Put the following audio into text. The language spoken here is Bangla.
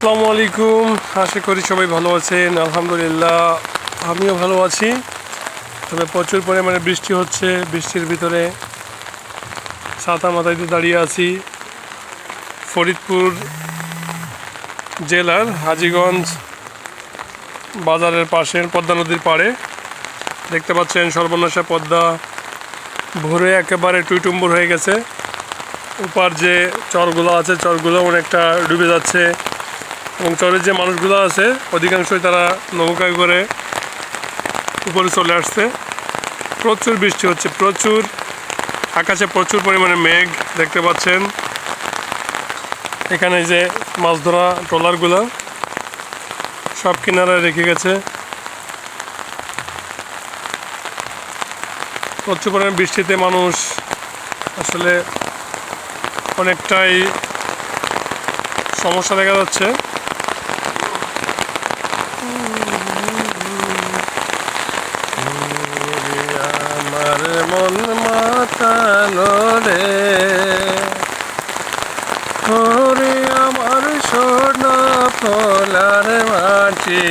আসসালামু আলাইকুম। আশা করি সবাই ভালো আছেন। আলহামদুলিল্লাহ, আমিও ভালো আছি। তবে প্রচুর পরিমাণে বৃষ্টি হচ্ছে। বৃষ্টির ভিতরে ছাতা মাথায় দাঁড়িয়ে আছি। ফরিদপুর জেলার হাজিগঞ্জ বাজারের পাশে পদ্মা নদীর পাড়ে। দেখতে পাচ্ছেন সর্বনাশা পদ্মা। ভরে একেবারে টুইটুম্বুর হয়ে গেছে। উপার যে চরগুলো আছে, চরগুলো অনেকটা ডুবে যাচ্ছে। এবং চরের যে মানুষগুলো আছে, অধিকাংশই তারা নৌকায় করে উপরে চলে আসছে। প্রচুর বৃষ্টি হচ্ছে, প্রচুর, আকাশে প্রচুর পরিমাণে মেঘ দেখতে পাচ্ছেন। এখানে যে মাছ ধরা ট্রলারগুলো সব কিনারায় রেখে গেছে। প্রচুর পরিমাণে বৃষ্টিতে মানুষ আসলে অনেকটাই সমস্যা দেখা যাচ্ছে আমার মন মাতানো রে? হরে আমার সোনা ফলার মাটি।